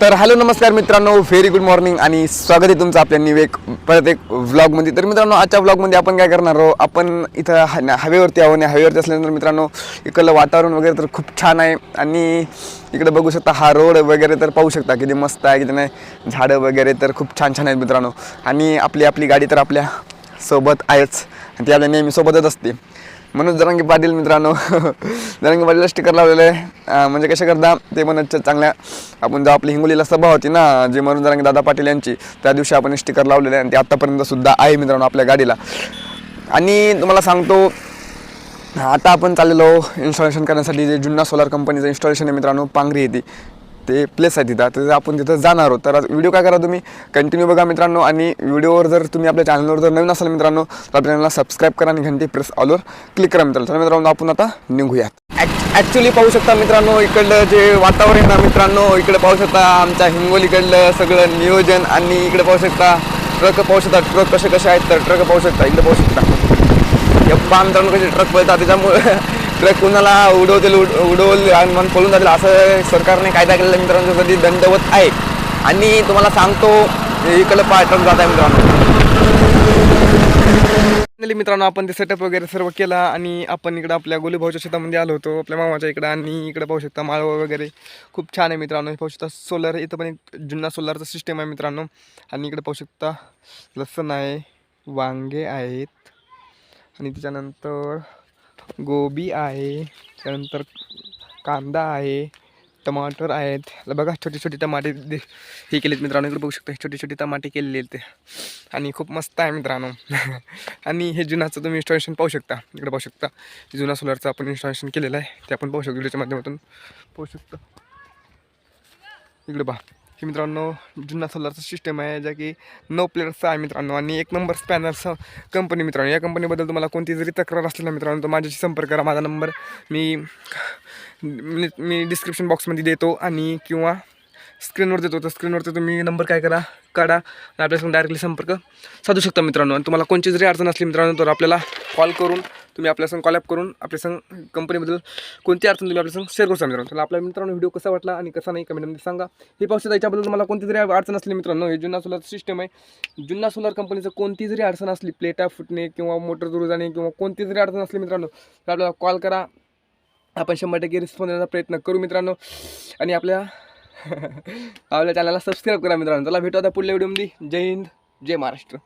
तर हॅलो नमस्कार मित्रांनो. व्हेरी गुड मॉर्निंग आणि स्वागत आहे तुमचं आपल्या निवेक परत एक व्लॉगमध्ये तर मित्रांनो आजच्या व्लॉगमध्ये आपण काय करणार आहोत? आपण इथं हा- हवेवरती आहो आणि हवेवरती असल्यानंतर मित्रांनो इकडलं वातावरण वगैरे तर खूप छान आहे आणि इकडे बघू शकता हा रोड वगैरे तर पाहू शकता किती मस्त आहे किती नाही. झाडं वगैरे तर खूप छान छान आहेत मित्रांनो. आणि आपली आपली गाडी तर आपल्यासोबत आहेच. आणि ती आपल्या नेहमी सोबतच असते. म्हणून जरांगी पाटील मित्रांनो. जरांगी पाटीलला स्टिकर लावलेलं आहे. म्हणजे कसे करता? ते पण चांगल्या. आपण जेव्हा आपली हिंगोलीला सभा होती ना जे म्हणून जरांगी दादा पाटील यांची त्या दिवशी आपण स्टिकर लावलेले आहे आणि ते आत्तापर्यंत सुद्धा आहे मित्रांनो आपल्या गाडीला. आणि तुम्हाला सांगतो आता आपण चाललेलो इन्स्टॉलेशन करण्यासाठी जे जुन्ना सोलार कंपनीचं इन्स्टॉलेशन आहे मित्रांनो पांगरी येते. ते प्लेस आहे तिथं. तर आपण तिथं जाणार आहोत तर व्हिडिओ काय करा तुम्ही? कंटिन्यू बघा मित्रांनो. आणि व्हिडिओवर जर तुम्ही आपल्या चॅनलवर जर नवीन असाल मित्रांनो तर आपल्या चॅनलला सबस्क्राईब करा आणि घंटी प्रेस ऑलवर क्लिक करा मित्रांनो. तर मित्रांनो आपण आता निघूयात. ॲक्च्युली पाहू शकता मित्रांनो इकडलं जे वातावरण आहे ना मित्रांनो इकडे पाहू शकता आमच्या हिंगोलीकडलं सगळं नियोजन आणि इकडे पाहू शकता ट्रक पाहू शकता. ट्रक कसे कसे आहेत तर ट्रक पाहू शकता इकडे पाहू शकता. यप्पा मित्रांनो कसे ट्रक पळतात. त्याच्यामुळे ट्रक कुणाला उडवतील उड उडवल आणि मन पळून जातील असं सरकारने कायदा केलेला मित्रांनो कधी दंडवत आहे. आणि तुम्हाला सांगतो इकडे पाठवून ट्रक जात आहे मित्रांनो. मित्रांनो आपण ते सेटअप वगैरे सर्व केला आणि आपण इकडं आपल्या गोलीभाऊच्या शेतामध्ये आलो होतो आपल्या मामाच्या इकडं आणि इकडे पाहू शकता माळव वगैरे. खूप छान आहे मित्रांनो पाहू शकता सोलर इथं पण एक जुन्ना सोलारचा सिस्टम आहे मित्रांनो. आणि इकडे पाहू शकता लसण आहे वांगे आहेत. आणि त्याच्यानंतर गोबी आहे त्यानंतर कांदा आहे टमाटर आहेत. बघा छोटे छोटे टमाटे हे केलेत मित्रांनो. इकडे बघू शकता छोटे छोटे टमाटे केलेले आहेत. ते आणि खूप मस्त आहे मित्रांनो. आणि हे जुनाचं तुम्ही इन्स्टॉलेशन पाहू शकता. इकडे पाहू शकता जुना सोलरचं आपण इन्स्टॉलेशन केलेलं आहे. ते आपण पाहू शकतो व्हिडिओच्या माध्यमातून. पाहू शकतो. इकडे पहा. हे मित्रांनो जुन्ना सोलरचं सिस्टम आहे ज्या की नऊ प्लेअरचा आहे मित्रांनो. आणि एक नंबर स्पॅनरचं कंपनी मित्रांनो. या कंपनीबद्दल तुम्हाला कोणती जरी तक्रार असली ना मित्रांनो तर माझ्याशी संपर्क करा. माझा नंबर मी मी मी डिस्क्रिप्शन बॉक्समध्ये देतो आणि किंवा स्क्रीनवर देतो. तर स्क्रीनवरती तुम्ही नंबर काय करा काढा आणि आपल्यासंग डायरेक्टली संपर्क साधू शकता मित्रांनो. आणि तुम्हाला कोणची जरी अडचण असली मित्रांनो तर आपल्याला कॉल करून तुम्ही आपल्यासंग कॉलअप करून आपल्या संग कंपनीबद्दल कोणती अडचण तुम्ही आपल्यासंग शेअर करू शकता मित्रांनो. तर आपल्या मित्रांनो व्हिडिओ कसा वाटला आणि कसा नाही कमेंटमध्ये सांगा. हे शकता याच्याबद्दल तुम्हाला कोणती जरी अडचण असली मित्रांनो हे जुन्ना सोलार सिस्टम आहे. जुन्ना सोलार कंपनीचं कोणती जरी अडचण असली प्लेटा फुटणे किंवा मोटर दुरू जाणे किंवा कोणती जरी अडचण असली मित्रांनो तर आपल्याला कॉल करा. आपण शंभर टक्के रिस्पॉन्स देण्याचा प्रयत्न करू मित्रांनो. आणि आपल्या आपल्या चॅनलला सबस्क्राईब करा मित्रांनो. चला भेटू आता पुढल्या व्हिडिओमध्ये जय हिंद जय महाराष्ट्र.